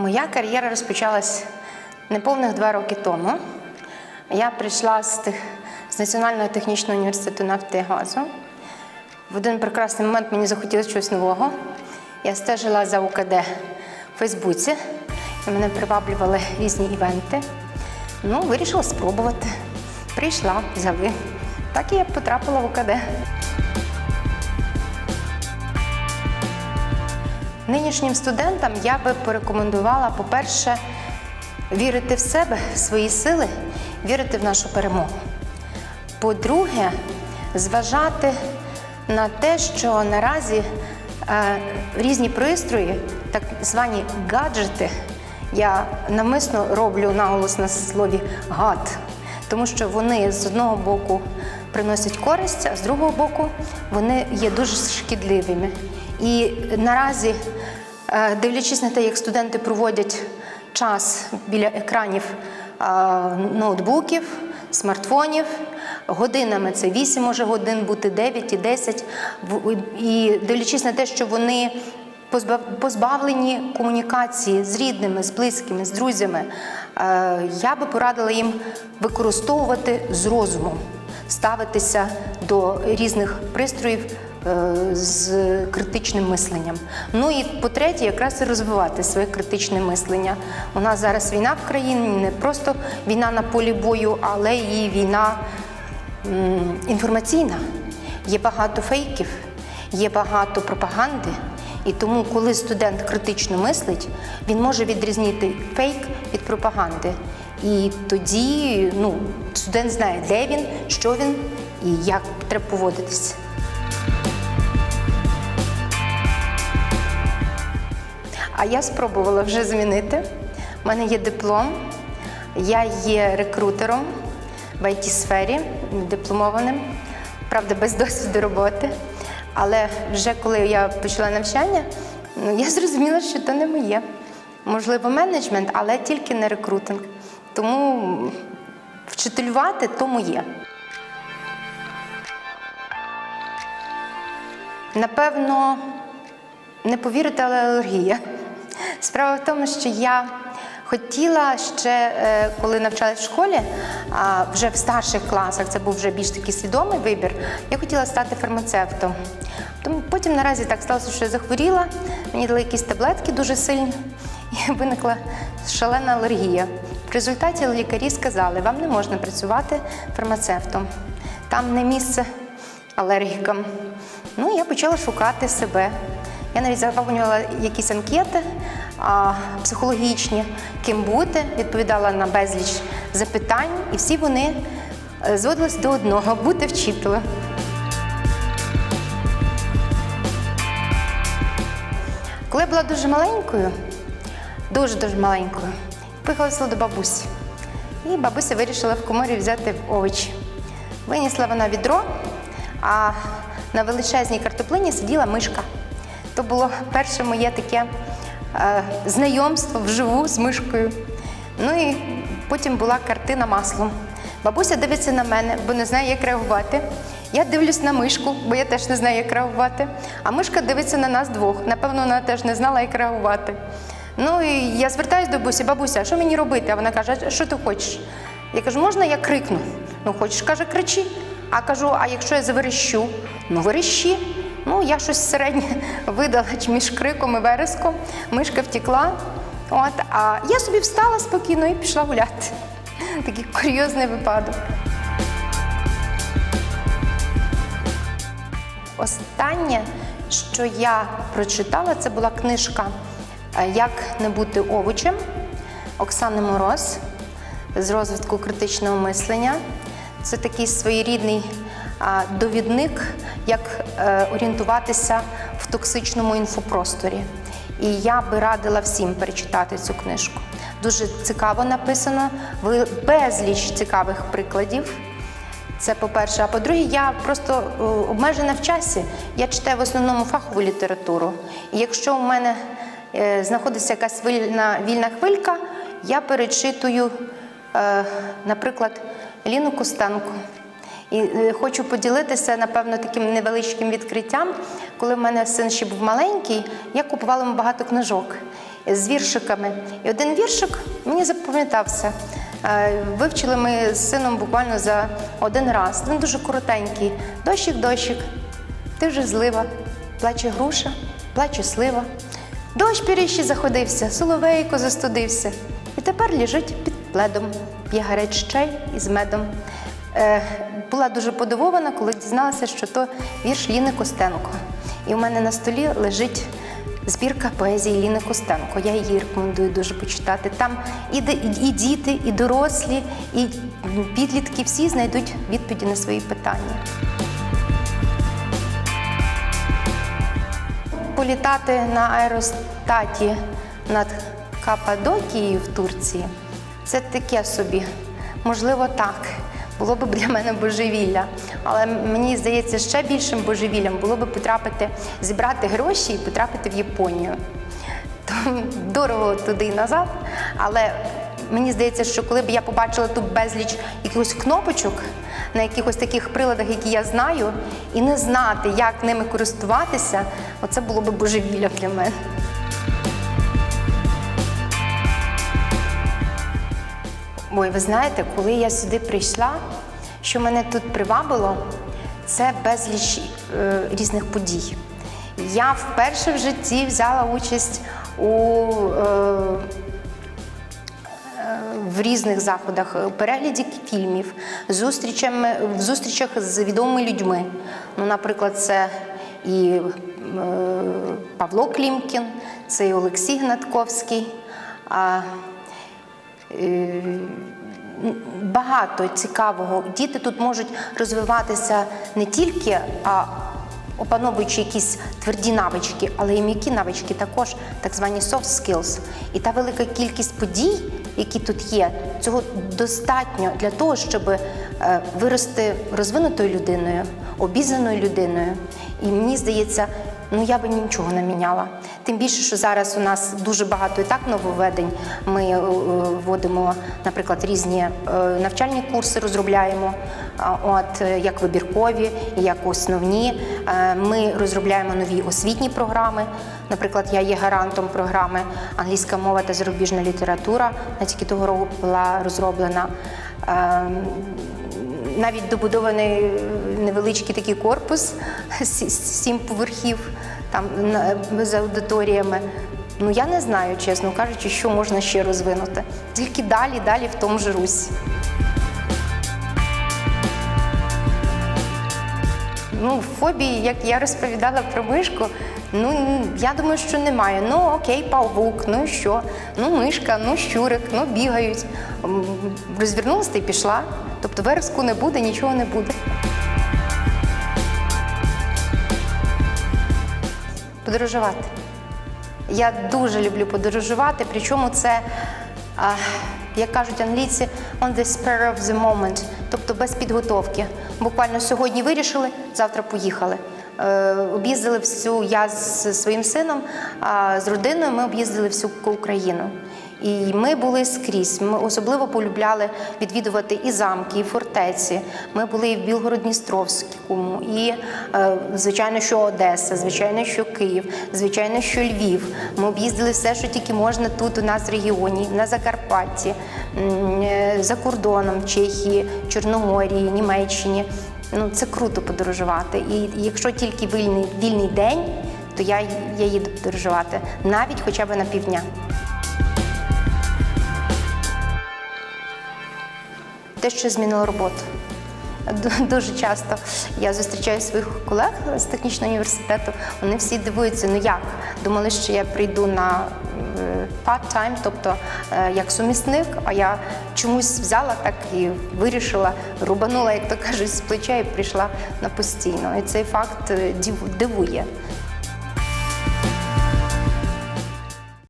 Моя кар'єра розпочалась неповних два роки тому. Я прийшла з, тех- з Національного технічного університету нафти і газу. В один прекрасний момент мені захотілося щось нового. Я стежила за УКД в Фейсбуці, і мене приваблювали різні івенти. Ну, вирішила спробувати. Прийшла, взяли. Так і я потрапила в УКД. Нинішнім студентам я би порекомендувала, по-перше, вірити в себе, в свої сили, вірити в нашу перемогу. По-друге, зважати на те, що наразі е, різні пристрої, так звані гаджети, я намисно роблю наголос на слові гад, тому що вони з одного боку приносять користь, а з другого боку вони є дуже шкідливими. І наразі, дивлячись на те, як студенти проводять час біля екранів е, ноутбуків, смартфонів, годинами це 8 може годин бути 9 і 10. В- І дивлячись на те, що вони позбав- позбавлені комунікації з рідними, з близькими, з друзями, е, я би порадила їм використовувати з розумом, ставитися до різних пристроїв е, з критичним мисленням. Ну і по-третє, якраз і розвивати своє критичне мислення. У нас зараз війна в країні, не просто війна на полі бою, але і війна інформаційна. Є багато фейків, є багато пропаганди. І тому, коли студент критично мислить, він може відрізнити фейк від пропаганди. І тоді ну, студент знає, де він, що він і як треба поводитися. А я спробувала вже змінити. У мене є диплом, я є рекрутером в it сфері дипломованим, правда, без досвіду роботи. Але вже коли я почала навчання, ну, я зрозуміла, що це не моє. Можливо, менеджмент, але тільки не рекрутинг. Тому вчителювати то моє. Напевно, не повірите, але алергія. Справа в тому, що я хотіла ще, е, коли навчалась в школі, вже в старших класах, це був вже більш такий свідомий вибір, я хотіла стати фармацевтом. Тому потім наразі так сталося, що я захворіла, мені дали якісь таблетки дуже сильні, і виникла шалена алергія. В результаті лікарі сказали, вам не можна працювати фармацевтом. Там не місце алергікам. Ну, я почала шукати себе. Я навіть заповнювала якісь анкети психологічні, ким бути, відповідала на безліч запитань, і всі вони е, зводились до одного бути вчителем. Коли я була дуже маленькою, дуже-дуже маленькою, поїхала до бабусі. І бабуся вирішила в коморі взяти овочі. Винесла вона відро, а на величезній картоплині сиділа мишка. То було перше моє таке знайомство вживу з мишкою. Ну і потім була картина маслом. Бабуся дивиться на мене, бо не знає, як реагувати. Я дивлюсь на мишку, бо я теж не знаю, як реагувати. А мишка дивиться на нас двох. Напевно, вона теж не знала, як реагувати. Ну і я звертаюся до бабусі, бабуся, що мені робити? А вона каже, що ти хочеш? Я кажу, можна я крикну? Ну, хочеш, каже, кричи. А кажу, а якщо я заверещу? Ну, верещи. Ну, я щось середнє видала між криком і вереском. Мишка втекла. От, а я собі встала спокійно і пішла гуляти. Такий курйозний випадок. Останнє, що я прочитала, це була книжка е, Як не бути овочем Оксани Мороз з розвитку критичного мислення. Це такий своєрідний довідник, як е, орієнтуватися в токсичному інфопросторі. І я би радила всім перечитати цю книжку. Дуже цікаво написано, безліч цікавих прикладів. Це по-перше. А по-друге, я просто е, обмежена в часі. Я читаю в основному фахову літературу. І якщо у мене е, знаходиться якась вільна, вільна хвилька, я перечитую, наприклад, Ліну Костенко. І е, хочу поділитися, напевно, таким невеличким відкриттям. Коли в мене син ще був маленький, я купувала йому багато книжок. з віршиками. І один віршик мені запам'ятався. Е, Вивчили ми з сином буквально за один раз. Він дуже коротенький. Дощик, дощик, ти вже злива, плаче груша, плаче слива. Дощ піріщий заходився, соловейко застудився. І тепер лежить під пледом, п'є гарячий чай із медом. Е, була дуже подивована, коли дізналася, що то вірш Ліни Костенко. І у мене на столі лежить збірка поезії Ліни Костенко. Я її рекомендую дуже почитати. Там і, діти, і дорослі, і підлітки всі знайдуть відповіді на свої питання. Політати на аеростаті над Каппадокією в Турції це таке собі. Можливо, так. Було б для мене божевілля. Але мені здається, ще більшим божевіллям було б потрапити, зібрати гроші і потрапити в Японію. То дорого туди і назад. Але мені здається, що коли б я побачила тут безліч якихось кнопочок на якихось таких приладах, які я знаю, і не знати, як ними користуватися, оце було б божевілля для мене. Ой, ви знаєте, коли я сюди прийшла, що мене тут привабило, це безліч е, різних подій. Я вперше в житті взяла участь у е, в різних заходах, у перегляді фільмів, зустрічами, в зустрічах з відомими людьми. Ну, наприклад, це і е, Павло Клімкін, це і Олексій Гнатковський. Е, багато цікавого. Діти тут можуть розвиватися не тільки а, опановуючи якісь тверді навички, але і м'які навички також, так звані soft skills. І та велика кількість подій, які тут є, цього достатньо для того, щоб е, вирости розвинутою людиною, обізнаною людиною. І мені здається, ну я би нічого не міняла. Тим більше, що зараз у нас дуже багато і так нововведень. Ми е, е, вводимо, наприклад, різні е, навчальні курси, розробляємо, от як вибіркові, як основні. Ми розробляємо нові освітні програми. Наприклад, я є гарантом програми англійська мова та зарубіжна література. На тільки того року була розроблена. Ем, навіть добудований невеличкий такий корпус сім поверхів там з аудиторіями. Ну я не знаю, чесно кажучи, що можна ще розвинути. Тільки далі, далі в тому ж русі. Ну, фобії, як я розповідала про мишку, ну я думаю, що немає. Ну окей, павук, ну що? Ну, мишка, ну щурик, ну бігають. Розвернулася і пішла. Тобто вереску не буде, нічого не буде. Подорожувати. Я дуже люблю подорожувати, причому це, як кажуть англійці, on the spur of the moment, тобто без підготовки. Буквально сьогодні вирішили, завтра поїхали. Е, Об'їздили всю я з своїм сином, а з родиною ми об'їздили всю Україну. І ми були скрізь. Ми особливо полюбляли відвідувати і замки, і фортеці. Ми були і в Білгород-Дністровському, і е, звичайно, що Одеса, звичайно, що Київ, звичайно, що Львів. Ми об'їздили все, що тільки можна тут у нас в регіоні, на Закарпатті, е, за кордоном, Чехії, Чорногорії, Німеччині. Ну це круто подорожувати. І якщо тільки вільний вільний день, то я, я їду подорожувати навіть хоча б на півдня. Те, що змінило роботу. Дуже часто я зустрічаю своїх колег з технічного університету. Вони всі дивуються, ну як? Думали, що я прийду на е, part-time, тобто е, як сумісник, а я чомусь взяла так і вирішила, рубанула, як то кажуть, з плеча і прийшла на постійно. І цей факт е, дивує.